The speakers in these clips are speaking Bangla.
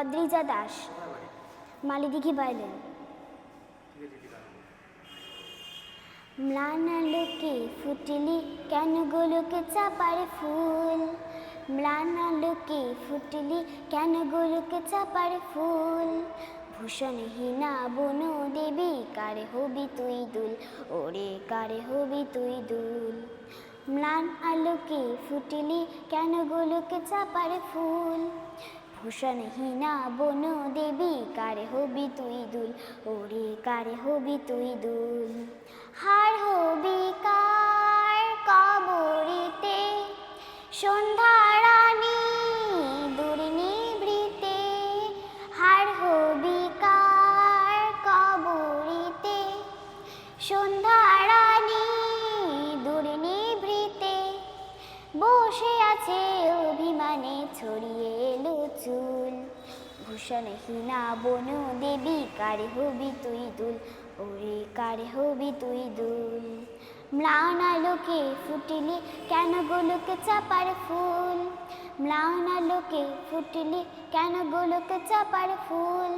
অদ্রিজা দাস। মালিদিঘি বাইলেন ম্লান আলোকে ফুটলি কেন গোলকে চাপার ফুল? ম্লান আলোকে ফুটলি কেন গোলকে চাপার ফুল? ভূষণ ভূষণহীনা বন দেবী কারে হবি তুই দুল? ওরে কারে হবি তুই দুল? ম্লান আলোকে ফুটিলি কেন গোলকে চাপার ফুল? ভূষণহীনা বন দেবী, কারে হবি তুই দুল? ওরে, কারে হবি তুই দুল? হার হবি কার কবরিতে? সন্ধ্যা রানী দুর্নিবৃতে হার হবি কার কবরিতে? সন্ধ্যা বসে আছে অভিমানে ছড়িয়ে এলো চুল। ভূষণহীনা বন দেবী, কারে হবি তুই দুল? ওরে, কারে হবি তুই দুল? ম্লান আলোকে ফুটিলি কেন গোলকে চাপার ফুল? ম্লান আলোকে ফুটিলি কেন গোলকে চাপার ফুল?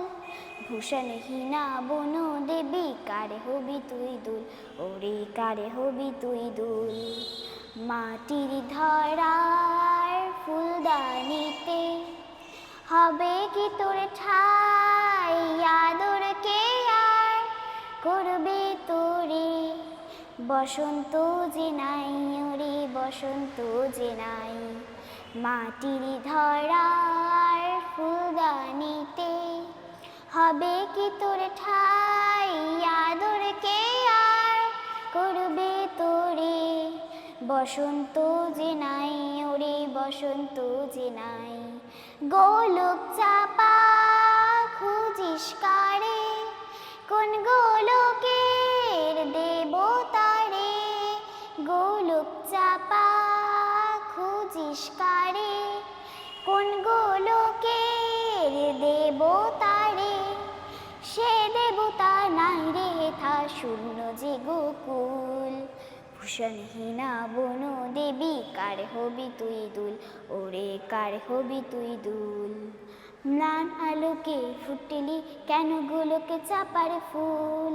ভূষণহীনা বন দেবী, কারে হবি তুই দুল? ওরে, কারে হবি তুই দুল? মাটির ধরার ফুলদানিতে। হবে কি তোর ঠাই, আদর কে আর করবে তোরে? বসন্ত যে নাই ওরে, বসন্ত যে নাই। মাটির ধরার ফুলদানিতে। হবে কি তোর ঠাই, আদর কে আর করবে বসন্ত যে নাই, ওরে বসন্ত যে নাই। গোলক চাপা খুঁজিস কারে? কোন গোলকের দেবতারে? গোলক চাপা খুঁজিস কারে? কোন গোলকের দেবতারে? সে দেবতা নাই রে, থা শূন্য যে গোকুল। ভূষণহীনা বন দেবী, কার হবি তুই দুল? ওরে কার হবি তুই দুল? ম্লান আলোকে ফুটলি কেন গোলকে চাপার ফুল?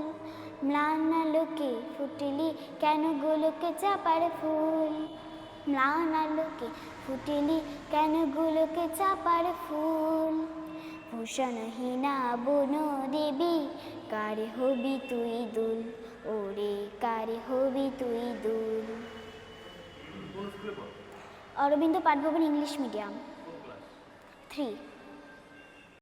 ম্লান আলোকে ফুটলি কেন গোলকে চাপার ফুল? ম্লান আলোকে ফুটলি কেন গোলকে চাপার ফুল? ভূষণহীনা বন দেবী, কারে হবি তুই দুল? ওরে কারে হবি তুই দূর? Aurobindo Pathabhavan English medium. Three